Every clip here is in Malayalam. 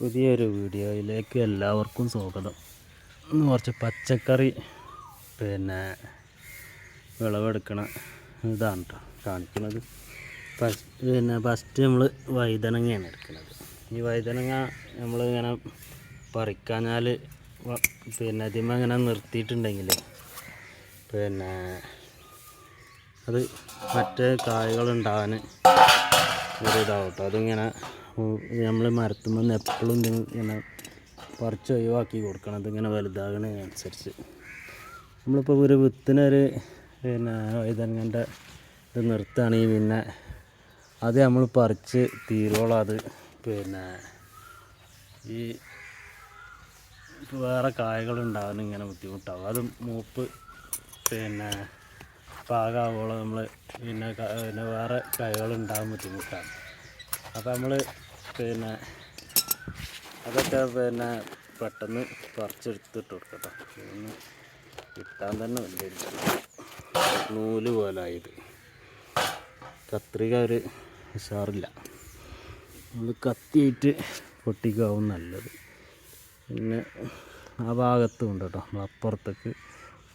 പുതിയൊരു വീഡിയോയിലേക്ക് എല്ലാവർക്കും സ്വാഗതം. ഇന്ന് കുറച്ച് പച്ചക്കറി പിന്നെ വിളവെടുക്കണ ഇതാണ് കേട്ടോ കാണിക്കുന്നത് പിന്നെ ഫസ്റ്റ് നമ്മൾ വഴുതനങ്ങയാണ് എടുക്കുന്നത് ഈ വഴുതനങ്ങ നമ്മൾ ഇങ്ങനെ പറിക്കാഞ്ഞാൽ പിന്നെ അതിമ ഇങ്ങനെ നിർത്തിയിട്ടുണ്ടെങ്കിൽ പിന്നെ അത് മറ്റേ കായകളുണ്ടാകാൻ ഒരു ഇതാവട്ടോ അതിങ്ങനെ നമ്മൾ മരത്തുമ്പോൾ നിന്ന് എപ്പോഴും ഇങ്ങനെ പറിച്ച് ഒഴിവാക്കി കൊടുക്കണം. അതിങ്ങനെ വലുതാകണതിനനുസരിച്ച് നമ്മളിപ്പോൾ ഒരു വിത്തിനൊരു പിന്നെ വഴുതനങ്ങന്റെ ഇത് നിർത്തുകയാണെങ്കിൽ പിന്നെ അത് നമ്മൾ പറിച്ച് തീരോളം അത് പിന്നെ ഈ വേറെ കായകൾ ഉണ്ടാകാൻ ഇങ്ങനെ ബുദ്ധിമുട്ടാവും. അത് മൂപ്പ് പിന്നെ പാകാവോളം നമ്മൾ പിന്നെ പിന്നെ വേറെ കായകളുണ്ടാകാൻ ബുദ്ധിമുട്ടാണ്. അപ്പോൾ നമ്മൾ പിന്നെ അതൊക്കെ പിന്നെ പെട്ടെന്ന് പറിച്ചെടുത്തിട്ട് കൊടുക്കട്ടോ. ഇതൊന്ന് കിട്ടാൻ തന്നെ വലിയ നൂൽ പോലെ ആയത്. കത്രിക ഒരു ഉഷാറില്ല. നമ്മൾ കത്തിയിട്ട് പൊട്ടിക്കാവും നല്ലത്. പിന്നെ ആ ഭാഗത്തും ഉണ്ട് കേട്ടോ. നമ്മൾ അപ്പുറത്തേക്ക്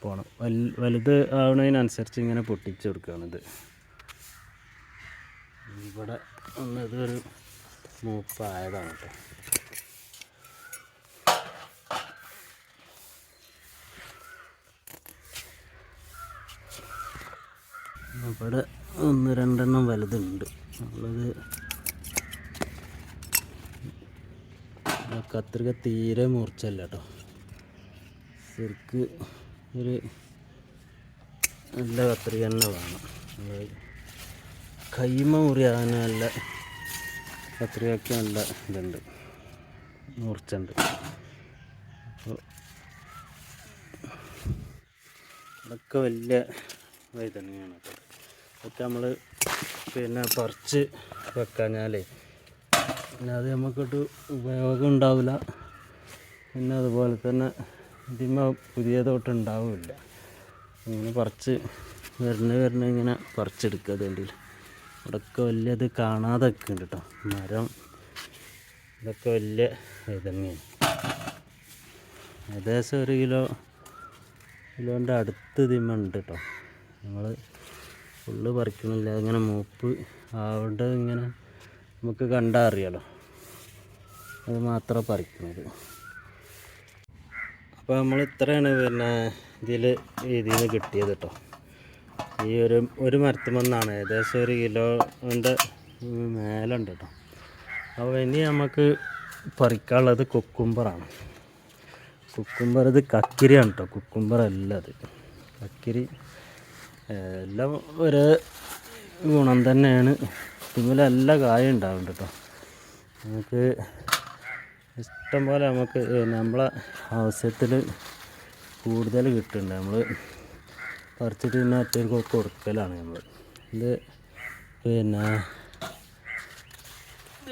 പോകണം വൽ വലുത് ആവുന്നതിനനുസരിച്ച് ഇങ്ങനെ പൊട്ടിച്ചു കൊടുക്കുകയാണിത് ഇവിടെ ഒന്ന് ഇതൊരു മൂപ്പായതാണ് കേട്ടോ. ഇവിടെ ഒന്ന് രണ്ടെണ്ണം വലുതുണ്ട്. നമ്മളത് കത്രിക തീരെ മുറിച്ചല്ല കേട്ടോ. ശരിക്ക് ഒരു നല്ല കത്രിക തന്നെ വേണം. കൈമ മുറിയാൻ നല്ല കത്രികയ്ക്ക് നല്ല ഇതുണ്ട്. മുറിച്ചുണ്ട് അപ്പോൾ അതൊക്കെ വലിയ വൈതനങ്ങയാണ് അതൊക്കെ നമ്മൾ പിന്നെ പറിച്ച് വെക്കാഞ്ഞാലേ പിന്നെ അത് നമുക്കൊട്ട് ഉപയോഗം ഉണ്ടാവില്ല. പിന്നെ അതുപോലെ തന്നെ ഇതിമ പുതിയതോട്ട് ഉണ്ടാവില്ല. ഇങ്ങനെ പറിച്ച് വരണ വരണ ഇങ്ങനെ പറിച്ചെടുക്കുക അതുകൊണ്ടില്ല ഇവിടെയൊക്കെ വലിയത് കാണാതെ ഒക്കെ കേട്ടോ മരം ഇതൊക്കെ വലിയ ഇതന്നെയാണ് ഏകദേശം ഒരു കിലോ കിലോന്റെ അടുത്ത് ഇതിമ ഉണ്ട് കേട്ടോ നമ്മൾ ഫുള്ള് പറിക്കണില്ല. ഇങ്ങനെ മൂപ്പ് അവിടെ ഇങ്ങനെ നമുക്ക് കണ്ടാൽ അറിയാലോ. അത് മാത്രം പറിക്കുന്നത് അപ്പോൾ നമ്മൾ ഇത്രയാണ് പിന്നെ ഇതിൽ നിന്ന് കിട്ടിയത് കേട്ടോ ഈ ഒരു ഒരു മരത്തുമെന്നാണ് ഏകദേശം ഒരു കിലോന്റെ മേലുണ്ട് കേട്ടോ അപ്പോൾ ഇനി നമുക്ക് പറിക്കാനുള്ളത് കുക്കുംബറാണ്. കുക്കുംബർ ഇത് കക്കിരിയാണ് കേട്ടോ കുക്കുംബർ അല്ല അത്. കക്കിരി എല്ലാം ഒരേ ഗുണം തന്നെയാണ്. ഇതിൽ നല്ല കായ ഉണ്ടാവുന്നുണ്ട് കേട്ടോ നമുക്ക് ഇഷ്ടം പോലെ നമുക്ക് നമ്മളെ ആവശ്യത്തിൽ കൂടുതൽ കിട്ടുന്നുണ്ട്. നമ്മൾ പറിച്ചിട്ട് പിന്നെ മറ്റൊരു കൊടുക്കലാണ് നമ്മൾ ഇത് പിന്നെ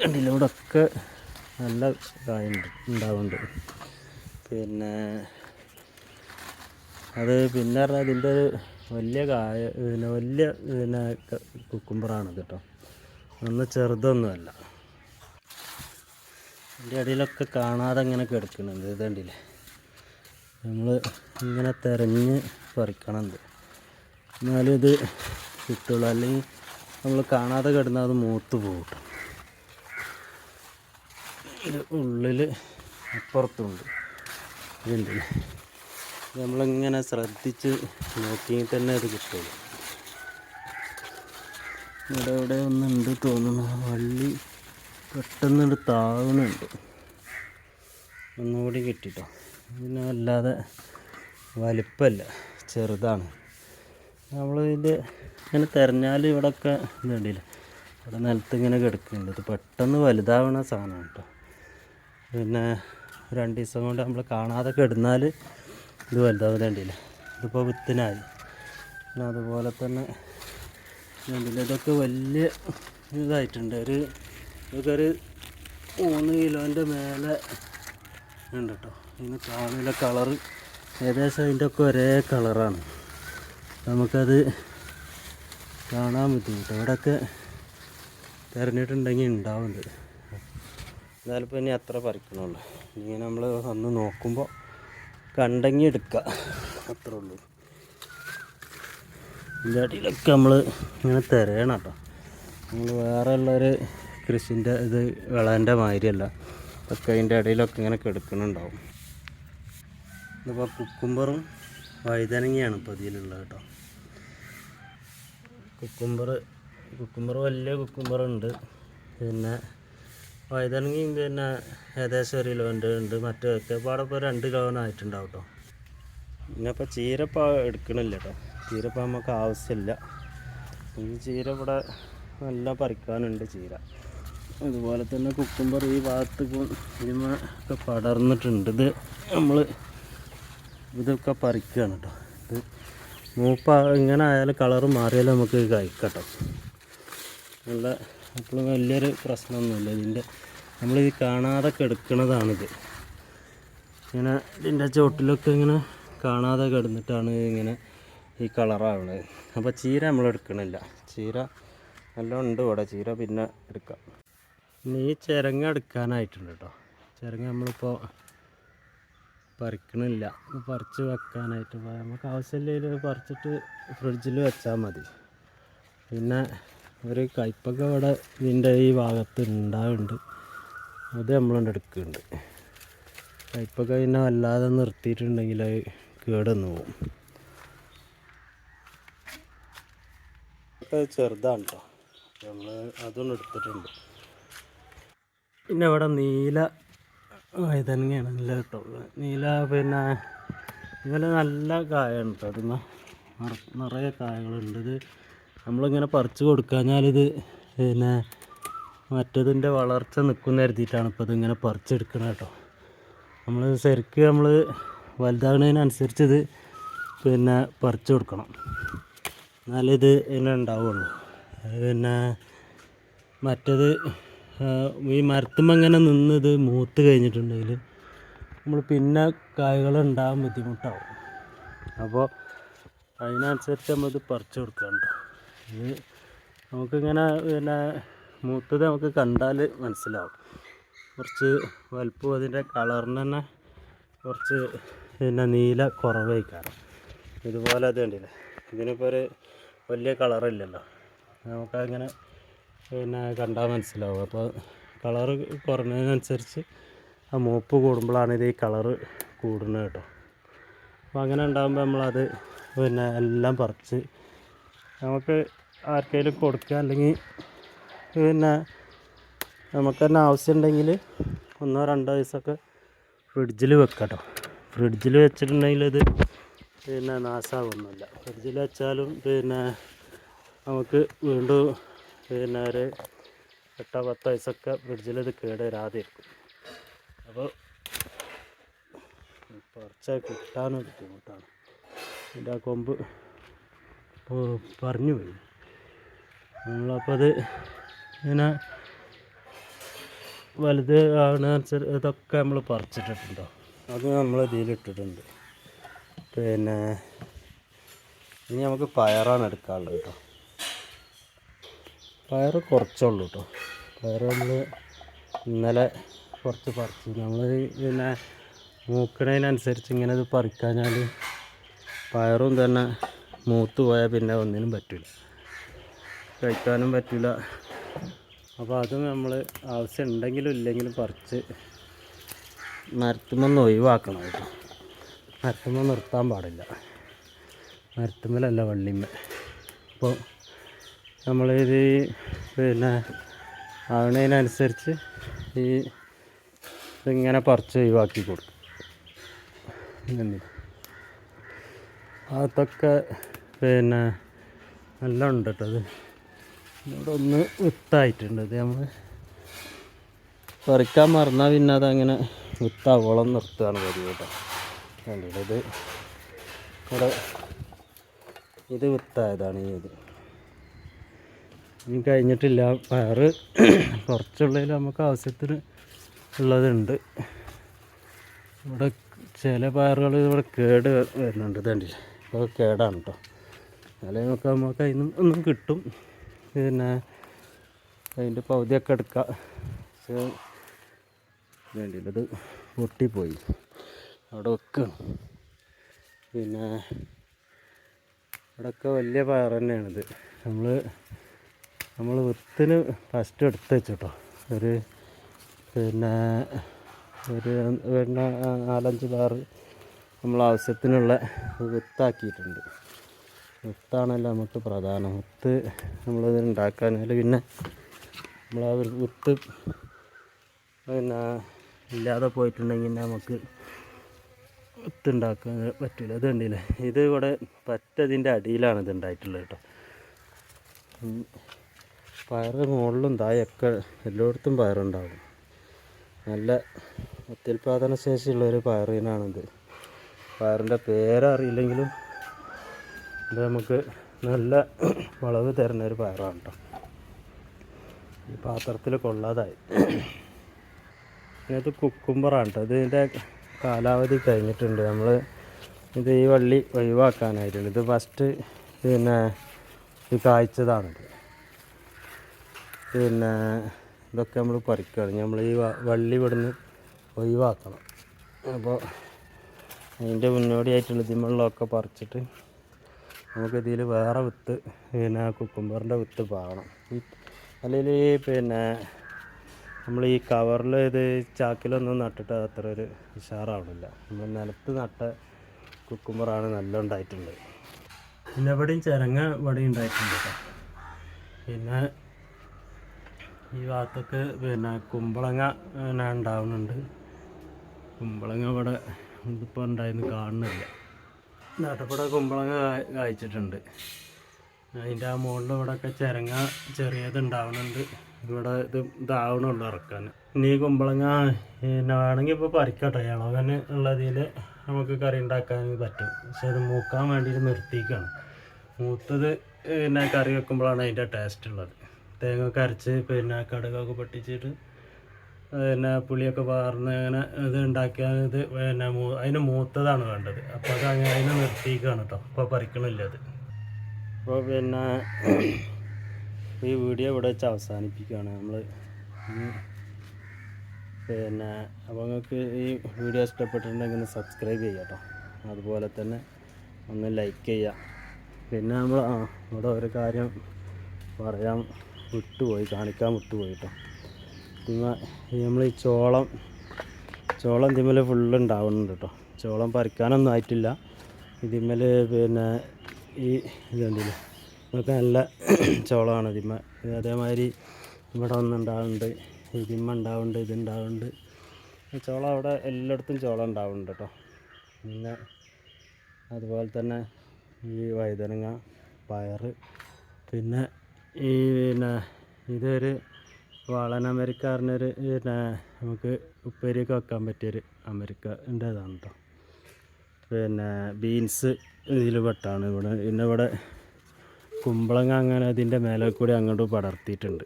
ഇതിലൂടെയൊക്കെ നല്ല കായ ഉണ്ട് ഉണ്ടാവുന്നുണ്ട്. പിന്നെ അത് പിന്നെ പറഞ്ഞാൽ ഇതിന്റെ വലിയ കായ പിന്നെ വലിയ പിന്നെ കുക്കുമ്പറാണ് കേട്ടോ. ഒന്ന് ചെറുതൊന്നുമല്ല. ഇതിന്റെ ഇടയിലൊക്കെ കാണാതെ ഇങ്ങനെ കിടക്കുന്നുണ്ട്. ഇത് കണ്ടില്ലേ? നമ്മൾ ഇങ്ങനെ തിരഞ്ഞ് പറിക്കണം എന്നാലും ഇത് കിട്ടുള്ളൂ. അല്ലെങ്കിൽ നമ്മൾ കാണാതെ കിടന്നാൽ അത് മൂത്ത് പോകും. ഇത് ഉള്ളിൽ അപ്പുറത്തുണ്ട്. ഇതുണ്ട് ഇത് നമ്മളിങ്ങനെ ശ്രദ്ധിച്ച് നോക്കിയെങ്കിൽ തന്നെ അത് കിട്ടുള്ളൂ. ഇവിടെ ഇവിടെ ഒന്നുണ്ട് തോന്നുന്നു. വള്ളി പെട്ടെന്ന് താവണുണ്ട് ഒന്നുകൂടി കിട്ടിട്ടോ. പിന്നെ അല്ലാതെ വലിപ്പമല്ല ചെറുതാണ്. നമ്മൾ ഇത് ഇങ്ങനെ തിരഞ്ഞാൽ ഇവിടെയൊക്കെ ഇതുണ്ടല്ലേ ഇവിടെ നിലത്ത് ഇങ്ങനെ കിടക്കുന്നുണ്ട്. ഇത് പെട്ടെന്ന് വലുതാവണ സാധനമാണ് കേട്ടോ പിന്നെ രണ്ട് ദിവസം കൊണ്ട് നമ്മൾ കാണാതെ കിടന്നാൽ ഇത് വലുതാവും കണ്ടില്ലേ? ഇതിപ്പോൾ വിത്തിനായി. പിന്നെ അതുപോലെ തന്നെ കണ്ടില്ലേ? ഇതൊക്കെ വലിയ ഇതായിട്ടുണ്ട്. ഒരു ഇതൊക്കെ ഒരു മൂന്ന് കിലോന്റെ മേലെ ഉണ്ട് കേട്ടോ ഇതിന് കാണുന്ന കളറ് ഏകദേശം അതിന്റെ ഒക്കെ ഒരേ കളറാണ് നമുക്കത് കാണാൻ ബുദ്ധിമുട്ട്. അവിടെയൊക്കെ തിരഞ്ഞിട്ടുണ്ടെങ്കിൽ ഉണ്ടാവുന്നത്. എന്നാലും ഇപ്പോൾ ഇനി അത്ര പറിക്കണുള്ളൂ. ഇങ്ങനെ നമ്മൾ വന്ന് നോക്കുമ്പോൾ കണ്ടെങ്കിൽ എടുക്കുക അത്രേ ഉള്ളൂ. ഇതിന്റെ അടിയിലൊക്കെ നമ്മൾ ഇങ്ങനെ തിരയണം കേട്ടോ. നമ്മൾ വേറെ ഉള്ളൊരു കൃഷിന്റെ ഇത് വിളേന്റെ മാതിരിയല്ല. ഒക്കെ അതിന്റെ ഇടയിലൊക്കെ ഇങ്ങനെ കിടക്കുന്നുണ്ടാവും ഇതിപ്പോൾ കുക്കുംബറും വഴുതനങ്ങയാണ് ഇപ്പോൾ ഇതിലുള്ളത് കേട്ടോ. കുക്കുംബർ കുക്കുംബർ വലിയ കുക്കുംബർ ഉണ്ട്. പിന്നെ വൈതണങ്ങി പിന്നെ ഏകദേശം ഒരു കിലോന്റെ ഉണ്ട്. മറ്റൊക്കെ പാടെ ഇപ്പോൾ രണ്ട് കിലോനായിട്ടുണ്ടാവും കേട്ടോ പിന്നെ ഇപ്പോൾ ചീരപ്പ എടുക്കണില്ല കേട്ടോ ചീരപ്പ നമുക്ക് ആവശ്യമില്ല. ഈ ചീര ഇവിടെ നല്ല പറിക്കാനുണ്ട് ചീര. അതുപോലെ തന്നെ കുക്കുംബർ ഈ ഭാഗത്തേക്കും ഇതിമ ഒക്കെ പടർന്നിട്ടുണ്ട്. ഇത് നമ്മൾ ഇതൊക്കെ പറിക്കുകയാണ് കേട്ടോ ഇത് മൂപ്പ ഇങ്ങനെ ആയാലും കളറ് മാറിയാലും നമുക്ക് കഴിക്കട്ടോ. നല്ല ഇപ്പോഴും വലിയൊരു പ്രശ്നമൊന്നുമില്ല. ഇതിന്റെ നമ്മളിത് കാണാതെ കെടുക്കണതാണിത് ഇങ്ങനെ ഇതിന്റെ ചോട്ടിലൊക്കെ ഇങ്ങനെ കാണാതെ കിടന്നിട്ടാണ് ഇങ്ങനെ ഈ കളറാവുന്നത് അപ്പോൾ ചീര നമ്മൾ എടുക്കണില്ല. ചീര നല്ല ഉണ്ട് ഇവിടെ. ചീര പിന്നെ എടുക്കാം. ഇനി ഈ ചിരങ്ങ എടുക്കാനായിട്ടുണ്ട് കേട്ടോ. ചിരങ്ങ നമ്മളിപ്പോൾ പറിക്കണില്ല. പറിച്ച് വെക്കാനായിട്ട്. നമുക്ക് ആവശ്യമില്ലെങ്കിൽ പറിച്ചിട്ട് ഫ്രിഡ്ജിൽ വെച്ചാൽ മതി. പിന്നെ ഒരു കയ്പൊക്കെ ഇവിടെ ഇതിന്റെ ഈ ഭാഗത്ത് ഉണ്ടാവുന്നുണ്ട്. അത് നമ്മളുണ്ട് എടുക്കുന്നുണ്ട്. കയ്പൊക്കെ പിന്നെ വല്ലാതെ നിർത്തിയിട്ടുണ്ടെങ്കിൽ അത് കേടന്നു പോകും. ചെറുതാണ് കേട്ടോ നമ്മൾ അതൊന്നും എടുത്തിട്ടുണ്ട്. പിന്നെ ഇവിടെ നീല വഴുതനങ്ങയാണ് നല്ല കേട്ടോ നീല പിന്നെ ഇതുപോലെ നല്ല കായാണ് കേട്ടോ അതിന് നിറയെ കായകളുണ്ട്. ഇത് നമ്മളിങ്ങനെ പറിച്ച് കൊടുക്കാഞ്ഞാലിത് പിന്നെ മറ്റതിന്റെ വളർച്ച നിൽക്കുന്ന കരുതിയിട്ടാണ് ഇപ്പോൾ ഇതിങ്ങനെ പറിച്ചെടുക്കുന്നത് കേട്ടോ. നമ്മൾ ശരിക്ക് നമ്മൾ വലുതാകുന്നതിനനുസരിച്ച് ഇത് പിന്നെ പറിച്ചു കൊടുക്കണം. എന്നാലിത് ഇതിനുണ്ടാവുള്ളൂ പിന്നെ മറ്റത് ഈ മരത്തുമ്മ ഇങ്ങനെ നിന്ന് ഇത് മൂത്ത് കഴിഞ്ഞിട്ടുണ്ടെങ്കിൽ നമ്മൾ പിന്നെ കായകൾ ഉണ്ടാകാൻ ബുദ്ധിമുട്ടാവും. അപ്പോൾ അതിനനുസരിച്ച് നമ്മളിത് പറിച്ചു കൊടുക്കാറുണ്ട് ഇത് നമുക്കിങ്ങനെ പിന്നെ മൂത്തത് നമുക്ക് കണ്ടാൽ മനസ്സിലാവും. കുറച്ച് വലുപ്പം അതിന്റെ കളറിന് തന്നെ കുറച്ച് പിന്നെ നീല കുറവായിക്കാരം. ഇതുപോലെ അത് കണ്ടില്ലേ? ഇതിനിപ്പോൾ ഒരു വലിയ കളറില്ലല്ലോ. നമുക്കങ്ങനെ പിന്നെ കണ്ടാൽ മനസ്സിലാവും. അപ്പോൾ കളറ് കുറഞ്ഞതിനനുസരിച്ച് ആ മൂപ്പ് കൂടുമ്പോഴാണ് ഇത് ഈ കളറ് കൂടുന്നത് കേട്ടോ. അപ്പോൾ അങ്ങനെ ഉണ്ടാകുമ്പോൾ നമ്മളത് പിന്നെ എല്ലാം പറിച്ച് നമുക്ക് ആർക്കെങ്കിലും കൊടുക്കുക അല്ലെങ്കിൽ പിന്നെ നമുക്ക് തന്നെ ആവശ്യമുണ്ടെങ്കിൽ ഒന്നോ രണ്ടോ ദിവസമൊക്കെ ഫ്രിഡ്ജിൽ വെക്കാം കേട്ടോ. ഫ്രിഡ്ജിൽ വെച്ചിട്ടുണ്ടെങ്കിൽ ഇത് പിന്നെ നാശമാകുന്നില്ല ഫ്രിഡ്ജിൽ വെച്ചാലും പിന്നെ നമുക്ക് വീണ്ടും പിന്നെ ഒരു എട്ടോ പത്തോ വയസ്സൊക്കെ കേടുവരാതെ ഇരിക്കും അപ്പോൾ പറിച്ചാൽ കിട്ടാനും ബുദ്ധിമുട്ടാണ്. എന്റെ ആ കൊമ്പ് പറഞ്ഞു പോയി. നമ്മളപ്പോൾ അത് ഇങ്ങനെ വലുത് ആണെന്നുവെച്ചാൽ ഇതൊക്കെ നമ്മൾ പറിച്ചിട്ടിട്ടുണ്ടോ? അത് നമ്മൾ ഇതിലിട്ടിട്ടുണ്ട്. പിന്നെ ഇനി നമുക്ക് പയറാണ് എടുക്കാനുള്ളത് കേട്ടോ. പയർ കുറച്ചുള്ളൂ കേട്ടോ പയർ നമ്മൾ ഇന്നലെ കുറച്ച് പറിച്ചു. നമ്മൾ പിന്നെ മൂക്കണതിനനുസരിച്ച് ഇങ്ങനെ ഇത് പറിക്കാഞ്ഞാൽ പയറും തന്നെ മൂത്ത് പോയാൽ പിന്നെ ഒന്നിനും പറ്റില്ല കഴിക്കാനും പറ്റില്ല അപ്പോൾ അത് നമ്മൾ ആവശ്യം ഉണ്ടെങ്കിലും ഇല്ലെങ്കിലും പറിച്ച് മരത്തുമെന്ന് ഒഴിവാക്കണം കേട്ടോ. മരത്തുമ്പോൾ നിർത്താൻ പാടില്ല. മരത്തുമ്മലല്ല വള്ളിമ്മ. അപ്പോൾ നമ്മളിത് പിന്നെ ആവണതിനനുസരിച്ച് ഈ ഇങ്ങനെ പറിച്ച് ഒഴിവാക്കി കൊടുക്കും. അതൊക്കെ പിന്നെ നല്ല ഉണ്ട് കേട്ടോ അത്. ഇവിടെ ഒന്ന് വിത്തായിട്ടുണ്ട്. അത് നമ്മൾ പറിക്കാൻ മറന്നാൽ പിന്നെ അതങ്ങനെ വിത്താവോളം നിർത്തുകയാണ് പതിവ് കേട്ടോ. ഇത്? ഇവിടെ ഇത് വിത്തായതാണ് ഈ ഇത്. ഇനി കഴിഞ്ഞിട്ടില്ല. പയറ് കുറച്ചുള്ളതിൽ നമുക്ക് ആവശ്യത്തിന് ഉള്ളതുണ്ട്. ഇവിടെ ചില പയറുകൾ ഇവിടെ കേട് വരുന്നുണ്ട് ഇതുണ്ടല്ലേ അപ്പോൾ കേടാണ് കേട്ടോ അല്ലെങ്കിൽ നമുക്ക് നമുക്ക് അതിൽ നിന്ന് ഒന്നും കിട്ടും. പിന്നെ അതിന്റെ പകുതിയൊക്കെ എടുക്കാം. പക്ഷേ വേണ്ടിയില്ല പൊട്ടിപ്പോയി. അവിടെ വെക്കും പിന്നെ ഇവിടെയൊക്കെ വലിയ പയർ തന്നെയാണിത്. നമ്മൾ നമ്മൾ വിത്തിന് ഫസ്റ്റ് എടുത്ത് വെച്ചിട്ടോ. ഒരു പിന്നെ ഒരു പിന്നെ നാലഞ്ച് ബാറ് നമ്മൾ ആവശ്യത്തിനുള്ള വിത്താക്കിയിട്ടുണ്ട്. വിത്താണല്ലോ നമുക്ക് പ്രധാനം. വിത്ത് നമ്മളത് ഉണ്ടാക്കാനാൽ പിന്നെ നമ്മൾ ആ വിത്ത് പിന്നെ ഇല്ലാതെ പോയിട്ടുണ്ടെങ്കിൽ നമുക്ക് വിത്ത് ഉണ്ടാക്കാൻ പറ്റില്ല ഇത് കണ്ടില്ലേ? ഇത് ഇവിടെ പറ്റതിന്റെ അടിയിലാണ് ഇത് ഉണ്ടായിട്ടുള്ളത് കേട്ടോ. ഉം. പയറ് മുകളിലും തായൊക്കെ എല്ലായിടത്തും പയറുണ്ടാവും നല്ല അത്യുൽപാദന ശേഷിയുള്ള ഒരു പയറിനാണിത്. പയറിന്റെ പേരറിയില്ലെങ്കിലും ഇത് നമുക്ക് നല്ല വളവ് തരുന്ന ഒരു പയറാണ് കേട്ടോ ഈ പാത്രത്തിൽ കൊള്ളാതായി. ഇതിനകത്ത് കുക്കുംബറാണ് കേട്ടോ ഇത് ഇതിന്റെ കാലാവധി കഴിഞ്ഞിട്ടുണ്ട്. നമ്മൾ ഇത് ഈ വള്ളി ഒഴിവാക്കാനായിട്ടുണ്ട് ഇത് ഫസ്റ്റ് പിന്നെ ഇത് കായ്ച്ചതാണിത്. പിന്നെ ഇതൊക്കെ നമ്മൾ പറിക്കുകയാണ് നമ്മൾ ഈ വള്ളി ഇവിടുന്ന് ഒഴിവാക്കണം. അപ്പോൾ അതിന്റെ മുന്നോടിയായിട്ടുള്ള ഇതിമുള്ളതൊക്കെ പറിച്ചിട്ട് നമുക്ക് ഇതിൽ വേറെ വിത്ത് പിന്നെ കുക്കുംബറിന്റെ വിത്ത് പാകണം. ഈ അല്ലെങ്കിൽ പിന്നെ നമ്മൾ ഈ കവറിൽ ഇത് ചാക്കിലൊന്നും നട്ടിട്ട് അത്ര ഒരു ഉഷാറാവണില്ല. നമ്മൾ നിലത്ത് നട്ട കുക്കുംബറാണ് നല്ല ഉണ്ടായിട്ടുള്ളത് പിന്നെ ഇവിടെയും ചിരങ്ങ ഇവിടെ ഉണ്ടായിട്ടുണ്ട് കേട്ടോ പിന്നെ ഈ ഭാഗത്തൊക്കെ പിന്നെ കുമ്പളങ്ങ പിന്നെ ഉണ്ടാവുന്നുണ്ട്. കുമ്പളങ്ങ ഇവിടെ ഇതിപ്പോൾ ഉണ്ടായിരുന്നു കാണുന്നില്ല. നാട്ടിൽക്കൂടെ കുമ്പളങ്ങ കായ്ച്ചിട്ടുണ്ട്. അതിന്റെ ആ മുകളിൽ ഇവിടെയൊക്കെ ചിരങ്ങ ചെറിയത് ഉണ്ടാവുന്നുണ്ട്. ഇവിടെ ഇത് ഇതാവണുള്ളൂ ഇറക്കാൻ. ഇനി കുമ്പളങ്ങ പിന്നെ വേണമെങ്കിൽ ഇപ്പോൾ പറിക്കട്ടെ. ഇളവന് ഉള്ളതിൽ നമുക്ക് കറി ഉണ്ടാക്കാൻ പറ്റും. പക്ഷെ അത് മൂക്കാൻ വേണ്ടിയിട്ട് നിർത്തിക്കാണ് മൂത്തത് പിന്നെ കറി വെക്കുമ്പോഴാണ് അതിന്റെ ടേസ്റ്റ് ഉള്ളത്. തേങ്ങ ഒക്കെ അരച്ച് പിന്നെ കടുകൊക്കെ പൊട്ടിച്ചിട്ട് പിന്നെ പുളിയൊക്കെ വാർന്ന് അങ്ങനെ ഇത് ഉണ്ടാക്കിയാൽ ഇത് പിന്നെ അതിന് മൂത്തതാണ് വേണ്ടത്. അപ്പോൾ അത് അങ്ങനെ അതിനെ നിർത്തിക്കാണ് കേട്ടോ ഇപ്പോൾ പറിക്കണില്ല അത്. അപ്പോൾ പിന്നെ ഈ വീഡിയോ ഇവിടെ വെച്ച് അവസാനിപ്പിക്കുകയാണ്. നമ്മൾ പിന്നെ അപ്പോൾ നിങ്ങൾക്ക് ഈ വീഡിയോ ഇഷ്ടപ്പെട്ടിട്ടുണ്ടെങ്കിൽ ഒന്ന് സബ്സ്ക്രൈബ് ചെയ്യുക കേട്ടോ അതുപോലെ തന്നെ ഒന്ന് ലൈക്ക് ചെയ്യുക. പിന്നെ നമ്മൾ ആ ഇവിടെ ഒരു കാര്യം പറയാൻ വിട്ടുപോയി കാണിക്കാൻ വിട്ടുപോയി കേട്ടോ പിന്നെ നമ്മൾ ഈ ചോളം ചോളം തിമ്മൽ ഫുള്ള് ഉണ്ടാവുന്നുണ്ട് കേട്ടോ ചോളം പറിക്കാനൊന്നും ആയിട്ടില്ല. ഇതിന്മേൽ പിന്നെ ഈ ഇതുണ്ടല്ലോ നമുക്ക് നല്ല ചോളമാണ് തിമ്മ അതേമാതിരി ഇവിടെ ഒന്നുണ്ടാവുന്നുണ്ട് തിമ്മ ഉണ്ടാവുന്നുണ്ട് ഇതുണ്ടാവുന്നുണ്ട് ഈ ചോളം അവിടെ എല്ലായിടത്തും ചോളം ഉണ്ടാവുന്നുണ്ട് കേട്ടോ പിന്നെ അതുപോലെ തന്നെ ഈ വഴുതനങ്ങ പയർ പിന്നെ ഈ പിന്നെ ഇതൊരു വളൻ അമരിക്കാരനൊരു പിന്നെ നമുക്ക് ഉപ്പേരിയൊക്കെ വെക്കാൻ പറ്റിയൊരു അമേരിക്ക കേട്ടോ പിന്നെ ബീൻസ് ഇതിൽ പെട്ടാണ് ഇവിടെ. പിന്നെ ഇവിടെ കുമ്പളങ്ങ അങ്ങനെ അതിന്റെ മേലെ കൂടി അങ്ങോട്ട് പടർത്തിയിട്ടുണ്ട്.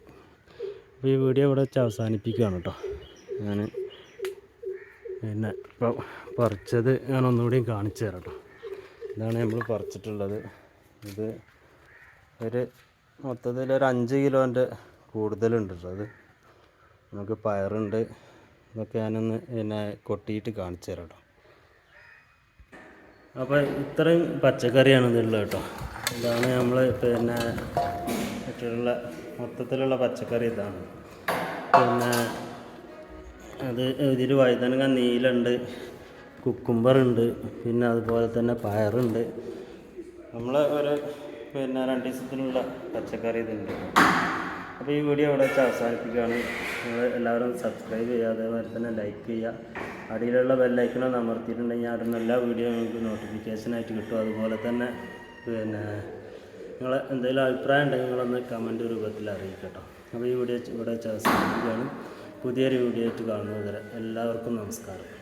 അപ്പോൾ ഈ വീഡിയോ ഇവിടെ വെച്ച് അവസാനിപ്പിക്കുകയാണ് കേട്ടോ ഞാൻ പിന്നെ ഇപ്പോൾ പറിച്ചത് ഞാൻ ഒന്നുകൂടി കാണിച്ചു തരാം കേട്ടോ ഇതാണ് നമ്മൾ പറിച്ചിട്ടുള്ളത്. ഇത് ഒരു മൊത്തത്തിൽ ഒരു അഞ്ച് കിലോന്റെ കൂടുതലുണ്ട് അത്. നമുക്ക് പയറുണ്ട്. ഇതൊക്കെ ഞാനൊന്ന് പിന്നെ കൊട്ടിയിട്ട് കാണിച്ചു തരാം കേട്ടോ അപ്പോൾ ഇത്രയും പച്ചക്കറിയാണ് ഇതുള്ളത് കേട്ടോ ഇതാണ് നമ്മൾ പിന്നെ മറ്റുള്ള മൊത്തത്തിലുള്ള പച്ചക്കറി ഇതാണ്. പിന്നെ അത് ഇതിൽ വഴുതനങ്ങ നീലുണ്ട് കുക്കുംബറുണ്ട് പിന്നെ അതുപോലെ തന്നെ പയറുണ്ട്. നമ്മൾ ഒരു പിന്നെ രണ്ട് ദിവസത്തിനുള്ള പച്ചക്കറി ഇതുണ്ട്. അപ്പോൾ ഈ വീഡിയോ ഇവിടെ വെച്ച് അവസാനിപ്പിക്കുകയാണ്. നിങ്ങൾ എല്ലാവരും സബ്സ്ക്രൈബ് ചെയ്യുക അതേപോലെ തന്നെ ലൈക്ക് ചെയ്യുക. അടിയിലുള്ള ബെല്ലൈക്കണം അമർത്തിയിട്ടുണ്ടെങ്കിൽ നിന്ന് എല്ലാ വീഡിയോ നിങ്ങൾക്ക് നോട്ടിഫിക്കേഷനായിട്ട് കിട്ടും. അതുപോലെ തന്നെ പിന്നെ നിങ്ങൾ എന്തെങ്കിലും അഭിപ്രായം ഉണ്ടെങ്കിൽ നിങ്ങളൊന്ന് കമന്റ് രൂപത്തിൽ അറിയിക്കട്ടോ. അപ്പോൾ ഈ വീഡിയോ ഇവിടെ വെച്ച് അവസാനിപ്പിക്കുകയാണ്. പുതിയൊരു വീഡിയോ ആയിട്ട് കാണുന്നത് വരെ എല്ലാവർക്കും നമസ്കാരം.